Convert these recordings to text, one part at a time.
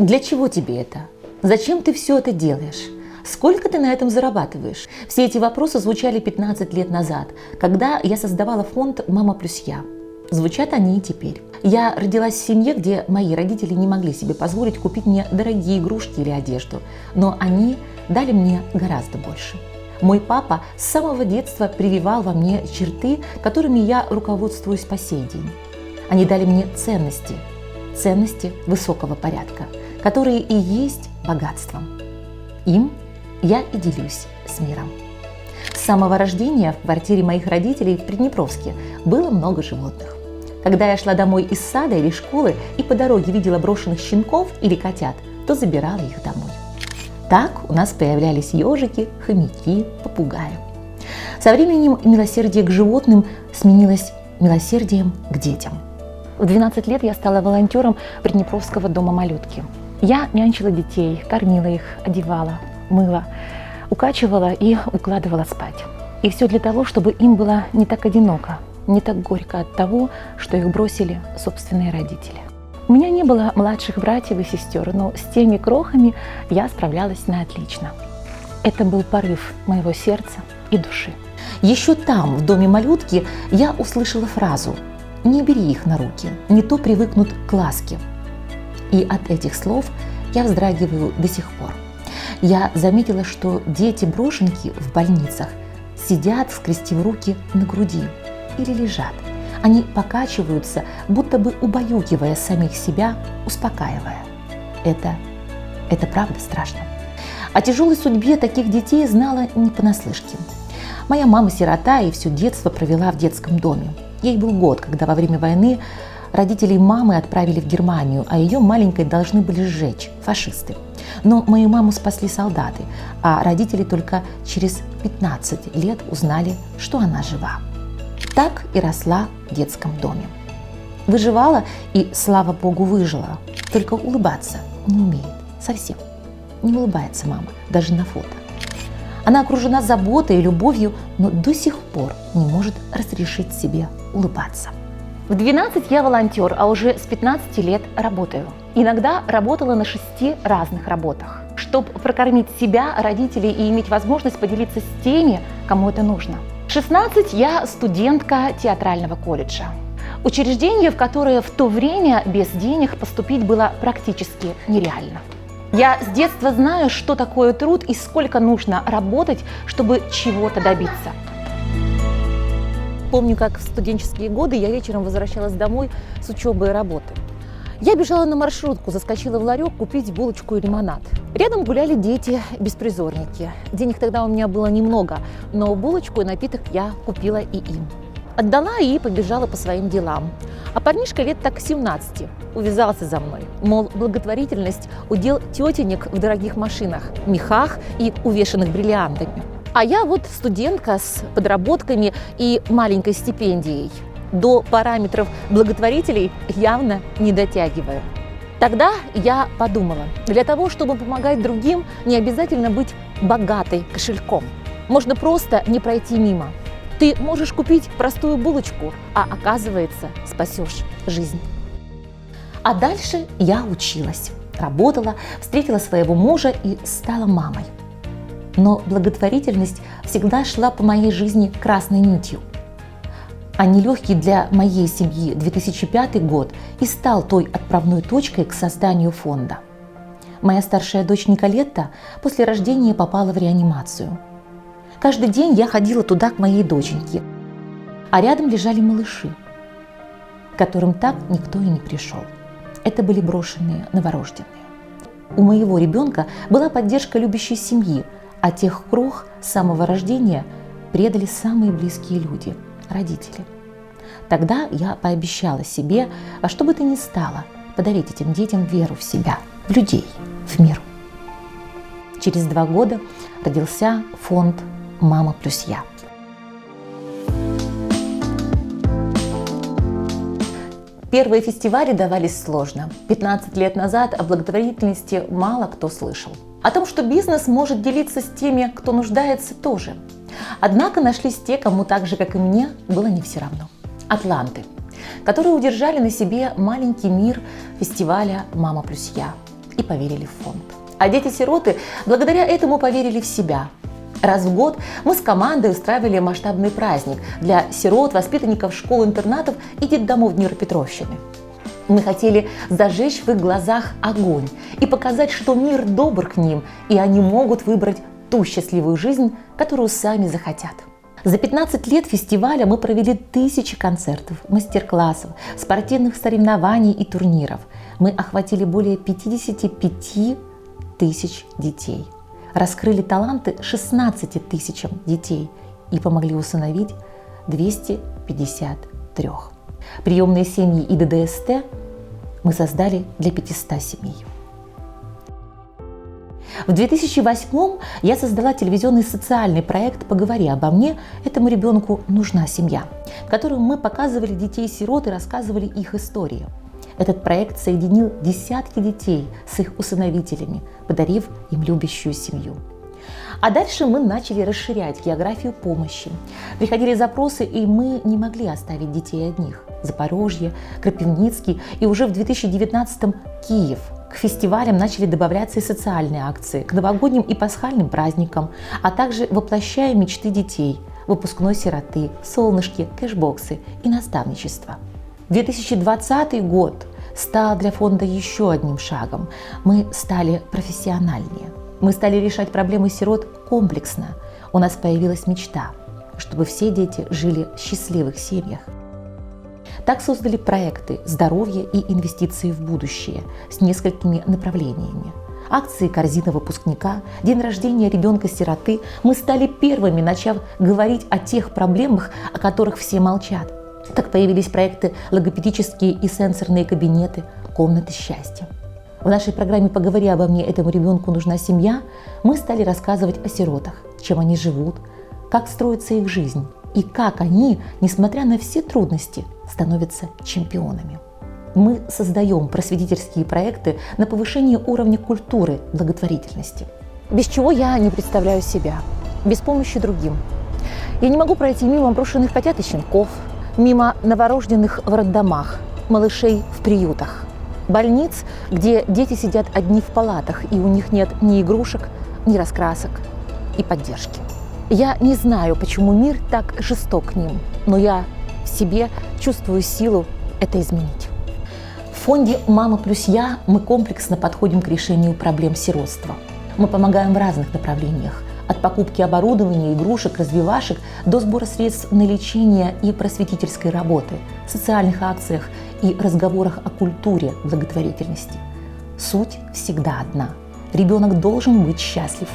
Для чего тебе это? Зачем ты все это делаешь? Сколько ты на этом зарабатываешь? Все эти вопросы звучали 15 лет назад, когда я создавала фонд «Мама плюс я». Звучат они и теперь. Я родилась в семье, где мои родители не могли себе позволить купить мне дорогие игрушки или одежду, но они дали мне гораздо больше. Мой папа с самого детства прививал во мне черты, которыми я руководствуюсь по сей день. Они дали мне ценности, ценности высокого порядка, которые и есть богатством. Им я и делюсь с миром. С самого рождения в квартире моих родителей в Приднепровске было много животных. Когда я шла домой из сада или школы и по дороге видела брошенных щенков или котят, то забирала их домой. Так у нас появлялись ежики, хомяки, попугаи. Со временем милосердие к животным сменилось милосердием к детям. В 12 лет я стала волонтером Приднепровского дома малютки. Я нянчила детей, кормила их, одевала, мыла, укачивала и укладывала спать. И все для того, чтобы им было не так одиноко, не так горько от того, что их бросили собственные родители. У меня не было младших братьев и сестер, но с теми крохами я справлялась на отлично. Это был порыв моего сердца и души. Еще там, в доме малютки, я услышала фразу «Не бери их на руки, не то привыкнут к ласке». И от этих слов я вздрагиваю до сих пор. Я заметила, что дети-брошенки в больницах сидят, скрестив руки на груди или лежат. Они покачиваются, будто бы убаюкивая самих себя, успокаивая. Это, это правда страшно. О тяжелой судьбе таких детей знала не понаслышке. Моя мама сирота и все детство провела в детском доме. Ей был год, когда во время войны родителей мамы отправили в Германию, а ее маленькой должны были сжечь фашисты. Но мою маму спасли солдаты, а родители только через 15 лет узнали, что она жива. Так и росла в детском доме. Выживала и, слава богу, выжила. Только улыбаться не умеет совсем. Не улыбается мама, даже на фото. Она окружена заботой и любовью, но до сих пор не может разрешить себе улыбаться. В 12 я волонтер, а уже с 15 лет работаю. Иногда работала на шести разных работах, чтобы прокормить себя, родителей и иметь возможность поделиться с теми, кому это нужно. 16 я студентка театрального колледжа. Учреждение, в которое в то время без денег поступить было практически нереально. Я с детства знаю, что такое труд и сколько нужно работать, чтобы чего-то добиться. Помню, как в студенческие годы я вечером возвращалась домой с учебы и работы. Я бежала на маршрутку, заскочила в ларек купить булочку и лимонад. Рядом гуляли дети, беспризорники. Денег тогда у меня было немного, но булочку и напиток я купила и им. Отдала и побежала по своим делам. А парнишка лет так 17 увязался за мной. Мол, благотворительность – удел тетенек в дорогих машинах, мехах и увешанных бриллиантами. А я вот студентка с подработками и маленькой стипендией – до параметров благотворителей явно не дотягиваю. Тогда я подумала, для того, чтобы помогать другим, не обязательно быть богатой кошельком. Можно просто не пройти мимо. Ты можешь купить простую булочку, а оказывается, спасешь жизнь. А дальше я училась, работала, встретила своего мужа и стала мамой. Но благотворительность всегда шла по моей жизни красной нитью а нелегкий для моей семьи 2005 год и стал той отправной точкой к созданию фонда. Моя старшая дочь Николетта после рождения попала в реанимацию. Каждый день я ходила туда к моей доченьке, а рядом лежали малыши, к которым так никто и не пришел. Это были брошенные новорожденные. У моего ребенка была поддержка любящей семьи, а тех крох с самого рождения предали самые близкие люди – родители. Тогда я пообещала себе во что бы то ни стало подарить этим детям веру в себя, в людей, в мир. Через два года родился фонд «Мама плюс я». Первые фестивали давались сложно. 15 лет назад о благотворительности мало кто слышал. О том, что бизнес может делиться с теми, кто нуждается, тоже – Однако нашлись те, кому так же, как и мне, было не все равно. Атланты, которые удержали на себе маленький мир фестиваля «Мама плюс я». и поверили в фонд. А дети-сироты благодаря этому поверили в себя. Раз в год мы с командой устраивали масштабный праздник для сирот, воспитанников школ-интернатов и детдомов Днепропетровщины. Мы хотели зажечь в их глазах огонь и показать, что мир добр к ним, и они могут выбрать ту счастливую жизнь, которую сами захотят. За 15 лет фестиваля мы провели тысячи концертов, мастер-классов, спортивных соревнований и турниров. Мы охватили более 55 тысяч детей, раскрыли таланты 16 тысячам детей и помогли усыновить 253. Приемные семьи и ДДСТ мы создали для 500 семей. В 2008 я создала телевизионный социальный проект «Поговори обо мне». Этому ребенку нужна семья, в котором мы показывали детей-сирот и рассказывали их истории. Этот проект соединил десятки детей с их усыновителями, подарив им любящую семью. А дальше мы начали расширять географию помощи. Приходили запросы, и мы не могли оставить детей одних. Запорожье, Крапивницкий и уже в 2019 Киев. К фестивалям начали добавляться и социальные акции, к новогодним и пасхальным праздникам, а также воплощая мечты детей, выпускной сироты, солнышки, кэшбоксы и наставничество. 2020 год стал для фонда еще одним шагом. Мы стали профессиональнее. Мы стали решать проблемы сирот комплексно. У нас появилась мечта, чтобы все дети жили в счастливых семьях. Так создали проекты «Здоровье и инвестиции в будущее» с несколькими направлениями. Акции «Корзина выпускника», день рождения ребенка-сироты мы стали первыми, начав говорить о тех проблемах, о которых все молчат. Так появились проекты «Логопедические и сенсорные кабинеты», «Комнаты счастья». В нашей программе «Поговори обо мне, этому ребенку нужна семья» мы стали рассказывать о сиротах, чем они живут, как строится их жизнь и как они, несмотря на все трудности, становятся чемпионами. Мы создаем просветительские проекты на повышение уровня культуры благотворительности. Без чего я не представляю себя, без помощи другим. Я не могу пройти мимо брошенных котят и щенков, мимо новорожденных в роддомах, малышей в приютах – больниц, где дети сидят одни в палатах, и у них нет ни игрушек, ни раскрасок и поддержки. Я не знаю, почему мир так жесток к ним, но я в себе чувствую силу это изменить. В фонде «Мама плюс я» мы комплексно подходим к решению проблем сиротства. Мы помогаем в разных направлениях от покупки оборудования, игрушек, развивашек до сбора средств на лечение и просветительской работы, социальных акциях и разговорах о культуре благотворительности. Суть всегда одна. Ребенок должен быть счастлив.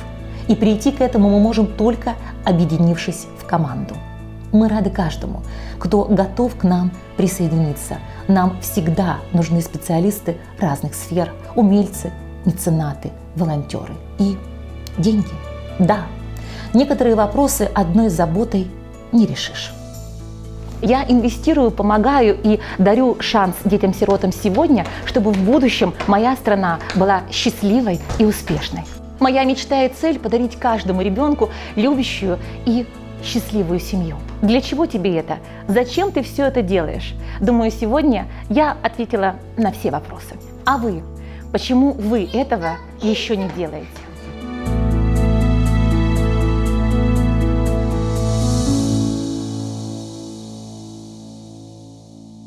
И прийти к этому мы можем только объединившись в команду. Мы рады каждому, кто готов к нам присоединиться. Нам всегда нужны специалисты разных сфер, умельцы, меценаты, волонтеры и деньги. Да, некоторые вопросы одной заботой не решишь. Я инвестирую, помогаю и дарю шанс детям-сиротам сегодня, чтобы в будущем моя страна была счастливой и успешной. Моя мечта и цель – подарить каждому ребенку любящую и счастливую семью. Для чего тебе это? Зачем ты все это делаешь? Думаю, сегодня я ответила на все вопросы. А вы? Почему вы этого еще не делаете?